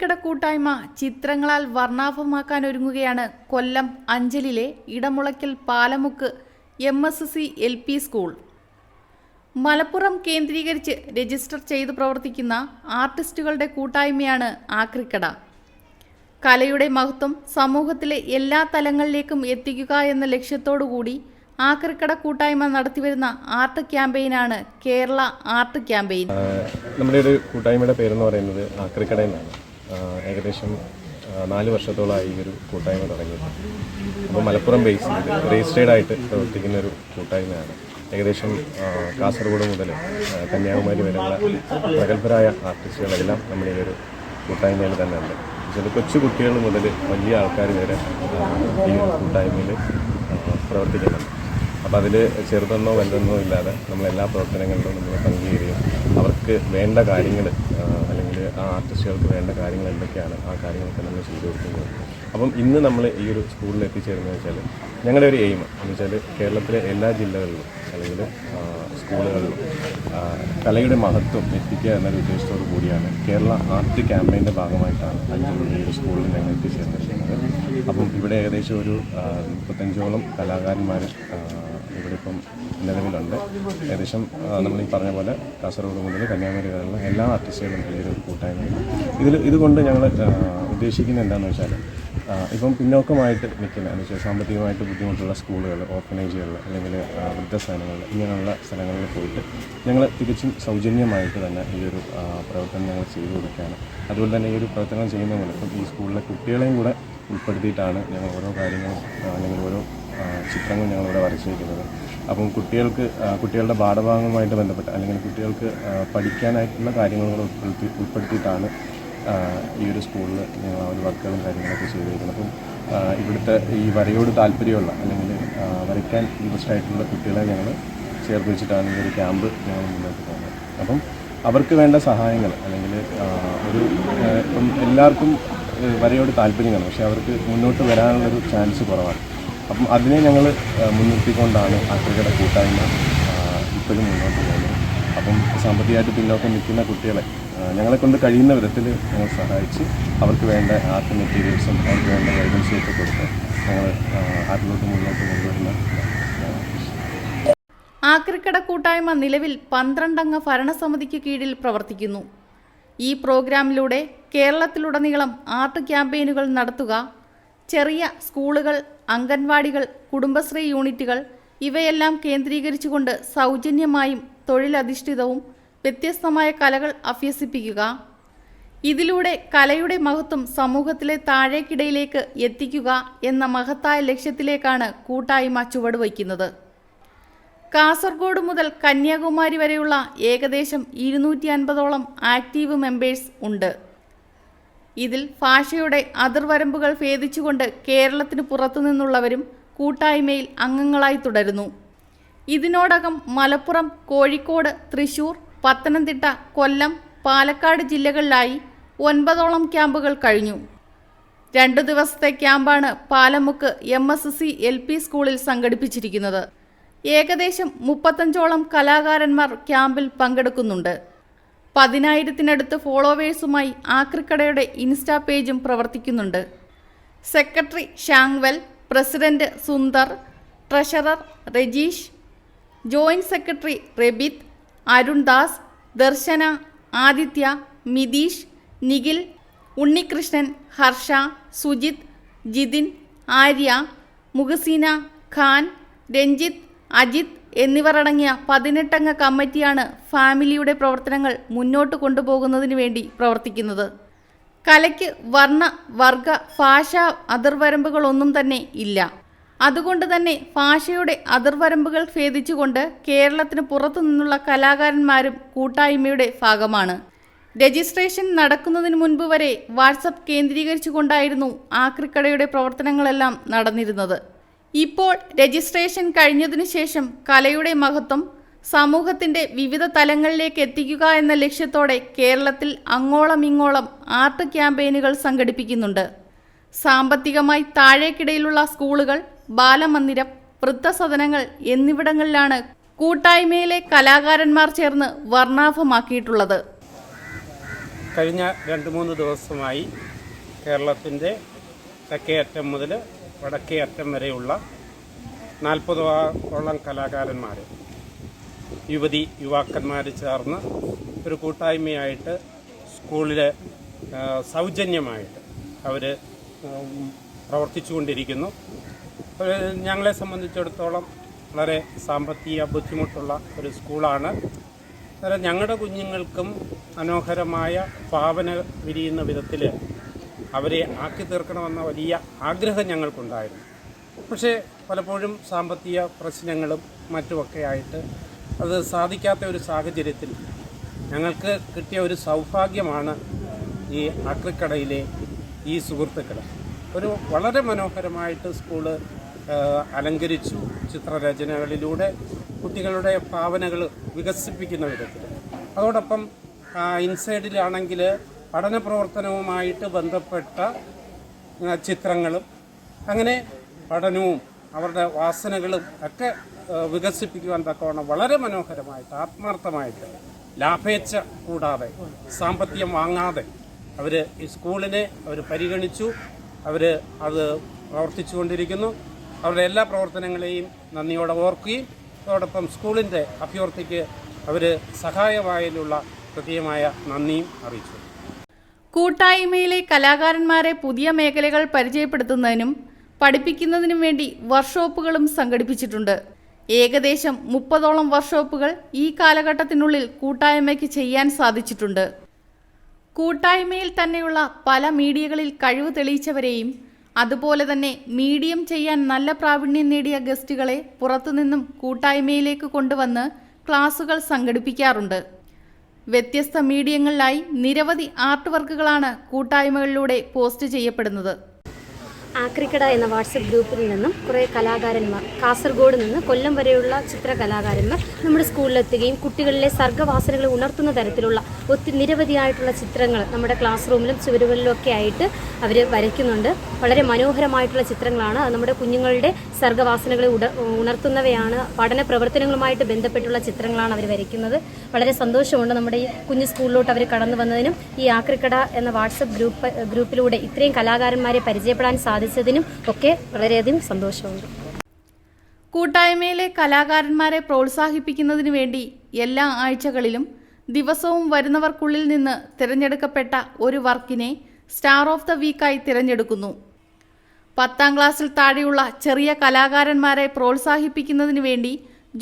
ആക്രിക്കട കൂട്ടായ്മ ചിത്രങ്ങളാൽ വർണാഭമാക്കാൻ ഒരുങ്ങുകയാണ് കൊല്ലം അഞ്ചലിലെ Edamulakkal Palamukku M S C L P school. Malappuram കേന്ദ്രീകരിച്ച് രജിസ്റ്റർ ചെയ്ത് പ്രവർത്തിക്കുന്ന ആർട്ടിസ്റ്റുകളുടെ കൂട്ടായ്മയാണ് ആക്രിക്കട. കലയുടെ മഹത്വം സമൂഹത്തിലെ എല്ലാ തലങ്ങളിലേക്കും എത്തിക്കുക എന്ന ലക്ഷ്യത്തോടുകൂടി ആക്രിക്കട കൂട്ടായ്മ നടത്തിവരുന്ന ആർട്ട് ക്യാമ്പയിനാണ് കേരള ആർട്ട് ക്യാമ്പയിൻ. നമ്മുടെ ഒരു കൂട്ടായ്മയുടെ പേരെന്ന് പറയുന്നത് ആക്രിക്കട എന്നാണ്. ഏകദേശം നാല് വർഷത്തോളമായി ഈ ഒരു കൂട്ടായ്മ തുടങ്ങിയത് അപ്പോൾ മലപ്പുറം ബേസ് ചെയ്ത് രജിസ്റ്റേർഡ് ആയിട്ട് പ്രവർത്തിക്കുന്ന ഒരു കൂട്ടായ്മയാണ്. ഏകദേശം കാസർഗോഡ് മുതൽ കന്യാകുമാരി വരെയുള്ള പ്രഗത്ഭരായ ആർട്ടിസ്റ്റുകളെല്ലാം നമ്മുടെ ഈ ഒരു കൂട്ടായ്മയിൽ തന്നെ ഉണ്ട്. ചില കൊച്ചു കുട്ടികൾ മുതൽ വലിയ ആൾക്കാർ വരെ ഈ ഒരു കൂട്ടായ്മയിൽ പ്രവർത്തിക്കുന്നുണ്ട്. അപ്പോൾ അതിൽ ചെറുതെന്നോ വലുതെന്നോ ഇല്ലാതെ നമ്മളെല്ലാ പ്രവർത്തനങ്ങളിലും നമ്മൾ പങ്കുചേരുകയും അവർക്ക് വേണ്ട കാര്യങ്ങൾ ആ ആർട്ടിസ്റ്റുകൾക്ക് വേണ്ട കാര്യങ്ങൾ എന്തൊക്കെയാണ് ആ കാര്യങ്ങളൊക്കെ നമ്മൾ ചെയ്തു കൊടുക്കുന്നത്. അപ്പം ഇന്ന് നമ്മൾ ഈ ഒരു സ്കൂളിൽ എത്തിച്ചേരുന്നത് വെച്ചാൽ ഞങ്ങളുടെ ഒരു എയിം എന്ന് വെച്ചാൽ കേരളത്തിലെ എല്ലാ ജില്ലകളിലും അല്ലെങ്കിൽ സ്കൂളുകളിലും കലയുടെ മഹത്വം എത്തിക്കുക എന്നൊരു ഉദ്ദേശത്തോടു കൂടിയാണ് കേരള ആർട്ട് ക്യാമ്പയിന്റെ ഭാഗമായിട്ടാണ് ഈ ഒരു സ്കൂളിൽ ഞങ്ങൾ എത്തിച്ചേർന്നിരിക്കുന്നത്. അപ്പം ഇവിടെ ഏകദേശം ഒരു മുപ്പത്തഞ്ചോളം കലാകാരന്മാർ ഇവിടെ ഇപ്പം നിലവിലുണ്ട്. ഏകദേശം നമ്മൾ ഈ പറഞ്ഞ പോലെ കാസർഗോഡ് മുതൽ കന്യാകുമാരി വരെയുള്ള എല്ലാ ആർട്ടിസ്റ്റുകളും ഈ ഒരു ഇതിൽ ഇതുകൊണ്ട് ഞങ്ങൾ ഉദ്ദേശിക്കുന്നത് എന്താണെന്ന് വെച്ചാൽ ഇപ്പം പിന്നോക്കമായിട്ട് നിൽക്കുന്ന എന്ന് വെച്ചാൽ സാമ്പത്തികമായിട്ട് ബുദ്ധിമുട്ടുള്ള സ്കൂളുകൾ ഓർഫനേജുകൾ അല്ലെങ്കിൽ വൃദ്ധ വൃദ്ധസ്ഥാനങ്ങൾ ഇങ്ങനെയുള്ള സ്ഥലങ്ങളിൽ പോയിട്ട് ഞങ്ങൾ തികച്ചും സൗജന്യമായിട്ട് തന്നെ ഈ ഒരു പ്രവർത്തനം ഞങ്ങൾ ചെയ്തു കൊടുക്കുകയാണ്. അതുപോലെ തന്നെ ഈ ഒരു പ്രവർത്തനം ചെയ്യുന്ന മൂലം ഈ സ്കൂളിലെ കുട്ടികളെയും കൂടെ ഉൾപ്പെടുത്തിയിട്ടാണ് ഞങ്ങൾ ഓരോ കാര്യങ്ങളും അല്ലെങ്കിൽ ഓരോ ചിത്രങ്ങൾ ഞങ്ങളിവിടെ വരച്ചിരിക്കുന്നത്. അപ്പം കുട്ടികൾക്ക് കുട്ടികളുടെ പാഠഭാഗങ്ങളുമായിട്ട് ബന്ധപ്പെട്ട് അല്ലെങ്കിൽ കുട്ടികൾക്ക് പഠിക്കാനായിട്ടുള്ള കാര്യങ്ങൾ ഉൾപ്പെടുത്തി ഉൾപ്പെടുത്തിയിട്ടാണ് ഈ ഒരു സ്കൂളിൽ ഞങ്ങൾ ആ ഒരു വർക്കുകളും കാര്യങ്ങളൊക്കെ ചെയ്തിരിക്കുന്നത്. അപ്പം ഇവിടുത്തെ ഈ വരയോട് താല്പര്യമുള്ള അല്ലെങ്കിൽ വരയ്ക്കാൻ ഇൻട്രസ്റ്റ് ആയിട്ടുള്ള കുട്ടികളെ ഞങ്ങൾ ചേർത്ത് വെച്ചിട്ടാണ് ഈ ഒരു ക്യാമ്പ് ഞങ്ങൾ മുന്നോട്ട് പോകുന്നത്. അപ്പം അവർക്ക് വേണ്ട സഹായങ്ങൾ അല്ലെങ്കിൽ ഒരു ഇപ്പം എല്ലാവർക്കും വരയോട് താല്പര്യം പക്ഷേ അവർക്ക് മുന്നോട്ട് വരാനുള്ളൊരു ചാൻസ് കുറവാണ്. അപ്പം അതിനെ ഞങ്ങൾ മുൻനിർത്തിക്കൊണ്ടാണ് ആക്രിക്കയുടെ കൂട്ടായ്മ ഇപ്പോഴും മുന്നോട്ട് പോകുന്നത്. അപ്പം സാമ്പത്തികമായിട്ട് പിന്നോക്കം നിൽക്കുന്ന കുട്ടികളെ ഞങ്ങളെ കൊണ്ട് കഴിയുന്ന വിധത്തിൽ ഞങ്ങൾ സഹായിച്ച് അവർക്ക് വേണ്ട ആർട്ട് മെറ്റീരിയൽസും അവർക്ക് വേണ്ട ഗൈഡൻസും ഒക്കെ കൊടുത്ത് ഞങ്ങൾ ആർട്ടിലോട്ട് മുന്നോട്ട് കൊണ്ടുവരുന്ന ആക്രിക്കട കൂട്ടായ്മ നിലവിൽ പന്ത്രണ്ടംഗ ഭരണസമിതിക്ക് കീഴിൽ പ്രവർത്തിക്കുന്നു. ഈ പ്രോഗ്രാമിലൂടെ കേരളത്തിലുടനീളം ആർട്ട് ക്യാമ്പയിനുകൾ നടത്തുക ചെറിയ സ്കൂളുകൾ അംഗൻവാടികൾ കുടുംബശ്രീ യൂണിറ്റുകൾ ഇവയെല്ലാം കേന്ദ്രീകരിച്ചുകൊണ്ട് സൗജന്യമായും തൊഴിലധിഷ്ഠിതവും വ്യത്യസ്തമായ കലകൾ അഭ്യസിപ്പിക്കുക. ഇതിലൂടെ കലയുടെ മഹത്വം സമൂഹത്തിലെ താഴേക്കിടയിലേക്ക് എത്തിക്കുക എന്ന മഹത്തായ ലക്ഷ്യത്തിലേക്കാണ് കൂട്ടായ്മ ചുവടുവയ്ക്കുന്നത്. കാസർഗോഡ് മുതൽ കന്യാകുമാരി വരെയുള്ള ഏകദേശം ഇരുന്നൂറ്റി അൻപതോളം ആക്റ്റീവ് മെമ്പേഴ്സ് ഉണ്ട്. ഇതിൽ ഭാഷയുടെ അതിർവരമ്പുകൾ ഭേദിച്ചുകൊണ്ട് കേരളത്തിന് പുറത്തുനിന്നുള്ളവരും കൂട്ടായ്മയിൽ അംഗങ്ങളായി തുടരുന്നു. ഇതിനോടകം മലപ്പുറം കോഴിക്കോട് തൃശൂർ പത്തനംതിട്ട കൊല്ലം പാലക്കാട് ജില്ലകളിലായി ഒൻപതോളം ക്യാമ്പുകൾ കഴിഞ്ഞു. രണ്ടു ദിവസത്തെ ക്യാമ്പാണ് Palamukku M S C L P സ്കൂളിൽ സംഘടിപ്പിച്ചിരിക്കുന്നത്. ഏകദേശം മുപ്പത്തഞ്ചോളം കലാകാരന്മാർ ക്യാമ്പിൽ പങ്കെടുക്കുന്നുണ്ട്. പതിനായിരത്തിനടുത്ത് ഫോളോവേഴ്സുമായി ആക്രിക്കടയുടെ ഇൻസ്റ്റാ പേജും പ്രവർത്തിക്കുന്നുണ്ട്. Secretary Shangwel president Sundar treasurer Rajeesh joint secretary Rebith Arundas Darshana Aditya Mitheesh Nikhil Unnikrishnan Harsha Sujith Jithin Arya Mugaseena Khan Ranjith Ajith എന്നിവർ അടങ്ങിയ പതിനെട്ടംഗ കമ്മിറ്റിയാണ് ഫാമിലിയുടെ പ്രവർത്തനങ്ങൾ മുന്നോട്ട് കൊണ്ടുപോകുന്നതിന് വേണ്ടി പ്രവർത്തിക്കുന്നത്. കലയ്ക്ക് വർണ വർഗ ഭാഷ അതിർവരമ്പുകളൊന്നും തന്നെ ഇല്ല. അതുകൊണ്ട് തന്നെ ഭാഷയുടെ അതിർവരമ്പുകൾ ഭേദിച്ചുകൊണ്ട് കേരളത്തിന് പുറത്തു നിന്നുള്ള കലാകാരന്മാരും കൂട്ടായ്മയുടെ ഭാഗമാണ്. രജിസ്ട്രേഷൻ നടക്കുന്നതിന് മുൻപ് വരെ വാട്സപ്പ് കേന്ദ്രീകരിച്ചുകൊണ്ടായിരുന്നു ആക്രിക്കടയുടെ പ്രവർത്തനങ്ങളെല്ലാം നടന്നിരുന്നത്. ഇപ്പോൾ രജിസ്ട്രേഷൻ കഴിഞ്ഞതിനു ശേഷം കലയുടെ മഹത്വം സമൂഹത്തിന്റെ വിവിധ തലങ്ങളിലേക്ക് എത്തിക്കുക എന്ന ലക്ഷ്യത്തോടെ കേരളത്തിൽ അങ്ങോളം ഇങ്ങോളം ആർട്ട് ക്യാമ്പയിനുകൾ സംഘടിപ്പിക്കുന്നുണ്ട്. സാമ്പത്തികമായി താഴേക്കിടയിലുള്ള സ്കൂളുകൾ ബാലമന്ദിരം വൃദ്ധസദനങ്ങൾ എന്നിവിടങ്ങളിലാണ് കൂട്ടായ്മയിലെ കലാകാരന്മാർ ചേർന്ന് വർണാഭമാക്കിയിട്ടുള്ളത്. കഴിഞ്ഞ രണ്ട് മൂന്ന് ദിവസമായി കേരളത്തിന്റെ തെക്കേ അറ്റം മുതൽ വടക്കേ അറ്റം വരെയുള്ള നാൽപ്പതോളം കലാകാരന്മാർ യുവതി യുവാക്കന്മാർ ചേർന്ന് ഒരു കൂട്ടായ്മയായിട്ട് സ്കൂളിൽ സൗജന്യമായിട്ട് അവർ പ്രവർത്തിച്ചുകൊണ്ടിരിക്കുന്നു. ഞങ്ങളെ സംബന്ധിച്ചിടത്തോളം വളരെ സാമ്പത്തിക ബുദ്ധിമുട്ടുള്ള ഒരു സ്കൂളാണ്. ഞങ്ങളുടെ കുഞ്ഞുങ്ങൾക്കും മനോഹരമായ ഭാവന വിരിയുന്ന വിധത്തിൽ അവരെ ആക്കി തീർക്കണമെന്ന വലിയ ആഗ്രഹം ഞങ്ങൾക്കുണ്ടായിരുന്നു. പക്ഷേ പലപ്പോഴും സാമ്പത്തിക പ്രശ്നങ്ങളും മറ്റുമൊക്കെ ആയിട്ട് അത് സാധിക്കാത്ത ഒരു സാഹചര്യത്തിൽ ഞങ്ങൾക്ക് കിട്ടിയ ഒരു സൗഭാഗ്യമാണ് ഈ അക്രിക്കടയിലെ ഈ സുഹൃത്തുക്കൾ. ഒരു വളരെ മനോഹരമായിട്ട് സ്കൂൾ അലങ്കരിച്ചു ചിത്രരചനകളിലൂടെ കുട്ടികളുടെ ഭാവനകൾ വികസിപ്പിക്കുന്ന വിധത്തിൽ. അതോടൊപ്പം ഇൻസൈഡിലാണെങ്കിൽ പഠന പ്രവർത്തനവുമായിട്ട് ബന്ധപ്പെട്ട ചിത്രങ്ങളും അങ്ങനെ പഠനവും അവരുടെ വാസനകളും ഒക്കെ വികസിപ്പിക്കുവാൻ തക്കവണ്ണം വളരെ മനോഹരമായിട്ട് ആത്മാർത്ഥമായിട്ട് ലാഭേച്ഛ കൂടാതെ സാമ്പത്തികം വാങ്ങാതെ അവർ ഈ സ്കൂളിനെ അവർ പരിഗണിച്ചു അവർ അത് പ്രവർത്തിച്ചു കൊണ്ടിരിക്കുന്നു അവരുടെ എല്ലാ പ്രവർത്തനങ്ങളെയും നന്ദിയോടെ ഓർക്കുകയും അതോടൊപ്പം സ്കൂളിന്റെ അഭ്യർത്ഥിക്ക് അവർ സഹായമായതിലുള്ള കൃത്യമായ നന്ദിയും അറിയിച്ചു. കൂട്ടായ്മയിലെ കലാകാരന്മാരെ പുതിയ മേഖലകൾ പരിചയപ്പെടുത്തുന്നതിനും പഠിപ്പിക്കുന്നതിനും വേണ്ടി വർക്ക്ഷോപ്പുകളും സംഘടിപ്പിച്ചിട്ടുണ്ട്. ഏകദേശം മുപ്പതോളം വർക്ക്ഷോപ്പുകൾ ഈ കാലഘട്ടത്തിനുള്ളിൽ കൂട്ടായ്മയ്ക്ക് ചെയ്യാൻ സാധിച്ചിട്ടുണ്ട്. കൂട്ടായ്മയിൽ തന്നെയുള്ള പല മീഡിയകളിൽ കഴിവ് തെളിയിച്ചവരെയും അതുപോലെ തന്നെ മീഡിയം ചെയ്യാൻ നല്ല പ്രാവീണ്യം നേടിയ ഗസ്റ്റുകളെ പുറത്തുനിന്നും കൂട്ടായ്മയിലേക്ക് കൊണ്ടുവന്ന് ക്ലാസുകൾ സംഘടിപ്പിക്കാറുണ്ട്. വ്യത്യസ്ത മീഡിയങ്ങളിലായി നിരവധി ആർട്ട് വർക്കുകളാണ് കൂട്ടായ്മകളിലൂടെ പോസ്റ്റ് ചെയ്യപ്പെടുന്നത്. ആക്രിക്കട എന്ന വാട്സപ്പ് ഗ്രൂപ്പിൽ നിന്നും കുറേ കലാകാരന്മാർ കാസർഗോഡ് നിന്ന് കൊല്ലം വരെയുള്ള ചിത്ര കലാകാരന്മാർ നമ്മുടെ സ്കൂളിലെത്തുകയും കുട്ടികളിലെ സർഗവാസനകളെ ഉണർത്തുന്ന തരത്തിലുള്ള ഒത്തിരി നിരവധിയായിട്ടുള്ള ചിത്രങ്ങൾ നമ്മുടെ ക്ലാസ് റൂമിലും ചുവരുകളിലും ഒക്കെ ആയിട്ട് അവർ വരയ്ക്കുന്നുണ്ട്. വളരെ മനോഹരമായിട്ടുള്ള ചിത്രങ്ങളാണ്. അത് നമ്മുടെ കുഞ്ഞുങ്ങളുടെ സർഗവാസനകളെ ഉട ഉണർത്തുന്നവയാണ്. പഠന പ്രവർത്തനങ്ങളുമായിട്ട് ബന്ധപ്പെട്ടുള്ള ചിത്രങ്ങളാണ് അവർ വരയ്ക്കുന്നത്. വളരെ സന്തോഷമുണ്ട് നമ്മുടെ ഈ കുഞ്ഞു സ്കൂളിലോട്ട് അവർ കടന്നു വന്നതിനും ഈ ആക്രിക്കട എന്ന വാട്സപ്പ് ഗ്രൂപ്പ് ഗ്രൂപ്പിലൂടെ ഇത്രയും കലാകാരന്മാരെ പരിചയപ്പെടാൻ സാധിച്ചതിനും ഒക്കെ വളരെയധികം സന്തോഷമുണ്ട്. കൂട്ടായ്മയിലെ കലാകാരന്മാരെ പ്രോത്സാഹിപ്പിക്കുന്നതിനു വേണ്ടി എല്ലാ ആഴ്ചകളിലും ദിവസവും വരുന്നവർക്കുള്ളിൽ നിന്ന് തിരഞ്ഞെടുക്കപ്പെട്ട ഒരു വർക്കിനെ സ്റ്റാർ ഓഫ് ദ വീക്കായി തിരഞ്ഞെടുക്കുന്നു. പത്താം ക്ലാസ്സിൽ താഴെയുള്ള ചെറിയ കലാകാരന്മാരെ പ്രോത്സാഹിപ്പിക്കുന്നതിനു വേണ്ടി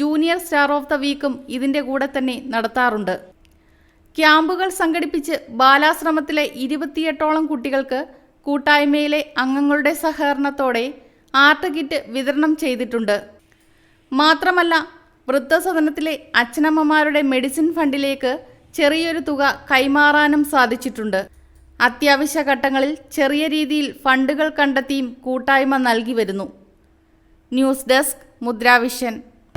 ജൂനിയർ സ്റ്റാർ ഓഫ് ദ വീക്കും ഇതിന്റെ കൂടെ തന്നെ നടത്താറുണ്ട്. ക്യാമ്പുകൾ സംഘടിപ്പിച്ച് ബാലാശ്രമത്തിലെ ഇരുപത്തിയെട്ടോളം കുട്ടികൾക്ക് കൂട്ടായ്മയിലെ അംഗങ്ങളുടെ സഹകരണത്തോടെ ആർട്ട് കിറ്റ് വിതരണം ചെയ്തിട്ടുണ്ട്. മാത്രമല്ല വൃദ്ധസദനത്തിലെ അച്ഛനമ്മമാരുടെ മെഡിസിൻ ഫണ്ടിലേക്ക് ചെറിയൊരു തുക കൈമാറാനും സാധിച്ചിട്ടുണ്ട്. അത്യാവശ്യ ഘട്ടങ്ങളിൽ ചെറിയ രീതിയിൽ ഫണ്ടുകൾ കണ്ടെത്തിയും കൂട്ടായ്മ നൽകി വരുന്നു. News desk Mudravision.